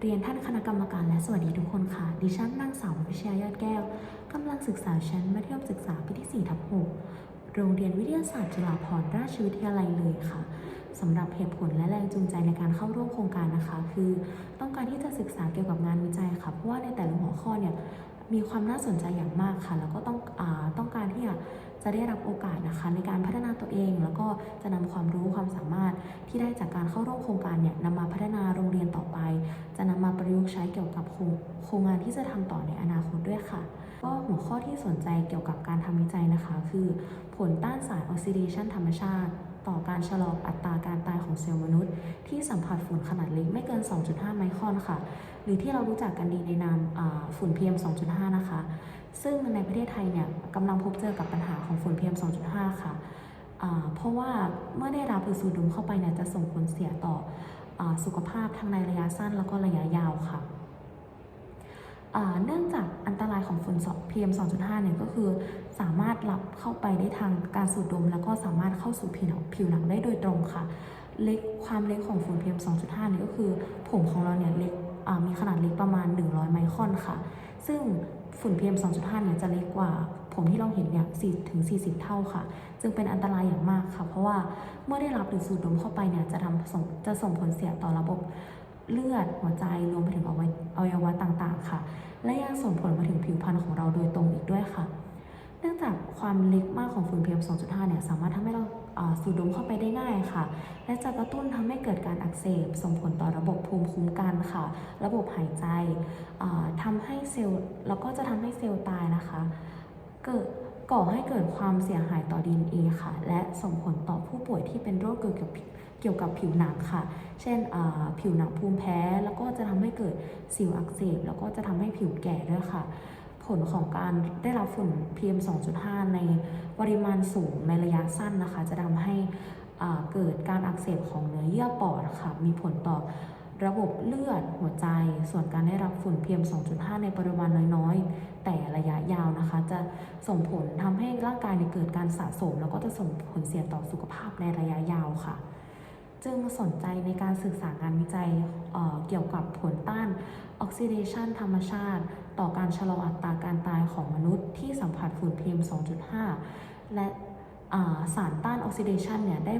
เรียนท่านคณะกรรมการและสวัสดีทุกคนค่ะ ดิฉันนางสาววิชยายอดแก้ว กำลังศึกษาชั้นมัธยมศึกษาปีที่4ทับ6โรงเรียนวิทยาศาสตร์จุฬาภรณราชวิทยาลัยเลยค่ะ สำหรับเหตุผลและแรงจูงใจในการเข้าร่วมโครงการนะคะ คือต้องการที่จะศึกษาเกี่ยวกับงานวิจัยค่ะ เพราะว่าในแต่ละหัวข้อเนี่ยมีความน่าสนใจอย่างมากค่ะ แล้วก็ต้องอต้องการที่จะจะได้รับโอกาสนะคะ ในการพัฒนาตัวเอง แล้วก็จะนำความรู้ความสามารถที่ได้จากการเข้าร่วมโครงการเนี่ยนำมาพัฒนาโรงเรียนต่อไป จะนำมาประยุกต์ใช้เกี่ยวกับโครงโครงงานที่จะทำต่อในอนาคตด้วยค่ะ ก็หัวข้อที่สนใจเกี่ยวกับการทำวิจัยนะคะ คือผลต้านสารออกซิเดชันธรรมชาติ ต่อการชะลออัตราการตายของเซลล์มนุษย์ ที่สัมผัสฝุ่นขนาดเล็กไม่เกิน 2.5 ไมครอนค่ะ หรือที่เรารู้จักกันดีในนามฝุ่น PM 2.5 นะคะ ซึ่งในประเทศไทยเนี่ยกำลังพบเจอกับปัญหาของฝุ่น PM 2.5 ค่ะเพราะว่าเมื่อได้รับหรือสูดดมเข้าไปเนี่ยจะส่งผลเสียต่ออสุขภาพทั้งในระยะสั้นแล้วก็ระยะยาวค่ะ เนื่องจากอันตรายของฝุ่น PM 2.5 เนี่ยก็คือสามารถรับเข้าไปได้ทางการสูดดม แล้วก็สามารถเข้าสู่ผิวหนังผิวหนังได้โดยตรงค่ะ เล็กความเล็กของฝุ่น PM 2.5 เนี่ยก็คือผมของเราเนี่ยเล็กมีขนาดเล็กประมาณ 100 ไมครอนค่ะ ซึ่งฝุ่น PM 2.5 เนี่ยจะเล็กกว่าผมที่เราเห็นเนี่ย4ถึง 40 เท่าค่ะ จึงเป็นอันตรายอย่างมากค่ะ เพราะว่าเมื่อได้รับหรือสูดดมเข้าไปเนี่ยจะทำจะส่งผลเสียต่อระบบ เลือดหัวใจรวมไปถึงอวัยวัยวะต่างๆ ค่ะ และยังส่งผลมาถึงผิวพรรณของเราโดยตรงอีกด้วยค่ะ เนื่องจากความเล็กมากของฝุ่น PM 2.5 เนี่ยสามารถทำให้เราสูดดมเข้าไปได้ง่ายค่ะ และจะกระตุ้นทำให้เกิดการอักเสบ ส่งผลต่อระบบภูมิคุ้มกันค่ะ ระบบหายใจอ่าทำให้เซลล์แล้วก็จะทำให้เซลล์ตายนะคะ เกิด ก่อให้เกิดความเสียหายต่อ DNA ค่ะ และส่งผลต่อผู้ป่วยที่เป็นโรคเกี่ยวกับเกี่ยวกับผิวหนังค่ะ เช่นผิวหนังภูมิแพ้ แล้วก็จะทำให้เกิดสิวอักเสบ แล้วก็จะทำให้ผิวแก่ด้วยค่ะ ผลของการได้รับฝุ่น PM 2.5 ในปริมาณสูงในระยะสั้นนะคะ จะทำให้เกิดการอักเสบของเนื้อเยื่อปอดค่ะ มีผลต่อ ระบบเลือดหัวใจ ส่วนการได้รับฝุ่น PM 2.5 ในปริมาณน้อยๆ แต่ระยะยาวนะคะ จะส่งผลทำให้ร่างกายเกิดการสะสม แล้วก็จะส่งผลเสียต่อสุขภาพในระยะยาวค่ะ จึงสนใจในการศึกษางานวิจัยเเกี่ยวกับผลต้านออกซิเดชันธรรมชาติ ต่อการชะลออัตราการตายของมนุษย์ที่สัมผัสฝุ่น PM 2.5 และอ่า สารต้านออกซิเดชันเนี่ยได้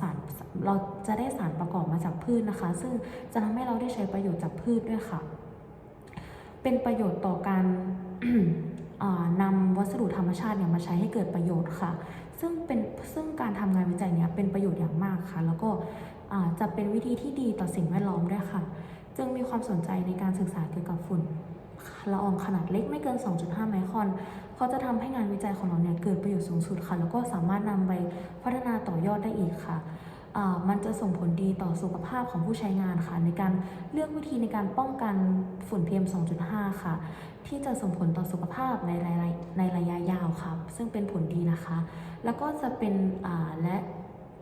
สารเราจะได้สารประกอบมาจากพืชนะคะ ซึ่งจะทำให้เราได้ใช้ประโยชน์จากพืชด้วยค่ะ เป็นประโยชน์ต่อการนำวัสดุธรรมชาติเนี่ยมาใช้ให้เกิดประโยชน์ค่ะ ซึ่งเป็นซึ่งการทำงานวิจัยเนี่ยเป็นประโยชน์อย่างมากค่ะ แล้วก็จะเป็นวิธีที่ดีต่อสิ่งแวดล้อมด้วยค่ะ จึงมีความสนใจในการศึกษาเกี่ยวกับฝุ่น ละอองขนาดเล็กไม่เกิน 2.5 ไมครอน เขาจะทำให้งานวิจัยของเราเนี่ยเกิดประโยชน์สูงสุดค่ะ แล้วก็สามารถนำไปพัฒนาต่อยอดได้อีกค่ะอ่ามันจะส่งผลดีต่อสุขภาพของผู้ใช้งานค่ะ ในการเลือกวิธีในการป้องกันฝุ่น PM 2.5 ค่ะ ที่จะส่งผลต่อสุขภาพในระยะในระยะยาวค่ะซึ่งเป็นผลดีนะคะ แล้วก็จะเป็นอ่าและ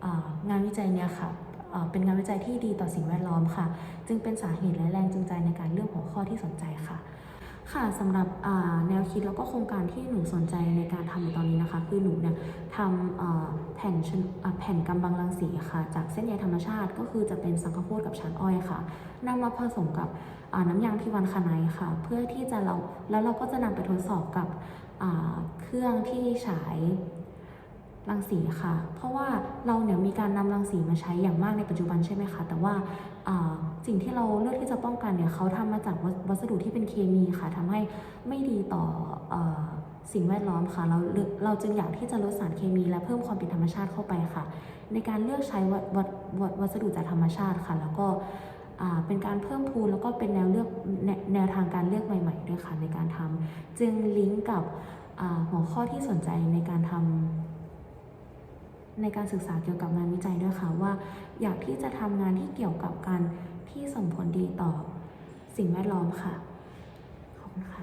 อ่างานวิจัยเนี่ยค่ะอ่าเป็นงานวิจัยที่ดีต่อสิ่งแวดล้อมค่ะ จึงเป็นสาเหตุและแรงจูงใจในการเลือกหัวข้อที่สนใจค่ะ ค่ะสำหรับแนวคิดแล้วก็โครงการที่หนูสนใจในการทำตอนนี้นะคะ คือหนูเนี่ยทำแผ่นชนแผ่นกำบังรังสีค่ะ จากเส้นใยธรรมชาติก็คือจะเป็นสังกะโพดกับชั้นอ้อยค่ะนำมาผสมกับน้ำยางพิวันคาไนค่ะ เพื่อที่จะเราแล้วเราก็จะนำไปทดสอบกับเครื่องที่ฉายรังสีค่ะ เพราะว่าเราเนี่ยมีการนำรังสีมาใช้อย่างมากในปัจจุบันใช่ไหมคะแต่ว่า สิ่งที่เราเลือกที่จะป้องกันเนี่ยเขาทำมาจากวัสดุที่เป็นเคมีค่ะทำให้ไม่ดีต่ออสิ่งแวดล้อมค่ะ เราเราจึงอยากที่จะลดสารเคมีและเพิ่มความเป็นธรรมชาติเข้าไปค่ะ ในการเลือกใช้วัสวัวัวัสดุจากธรรมชาติค่ะ แล้วก็เป็นการเพิ่มพูนแล้วก็เป็นแนวเลือกแนแนวทางการเลือกใหม่ ๆ ด้วยค่ะในการทำจึงลิงก์กับหัวข้อที่สนใจในการทำในการศึกษาเกี่ยวกับงานวิจัยด้วยค่ะว่า อยากที่จะทำงานที่เกี่ยวกับการ ที่ส่งผลดีต่อสิ่งแวดล้อมค่ะ ขอบคุณค่ะ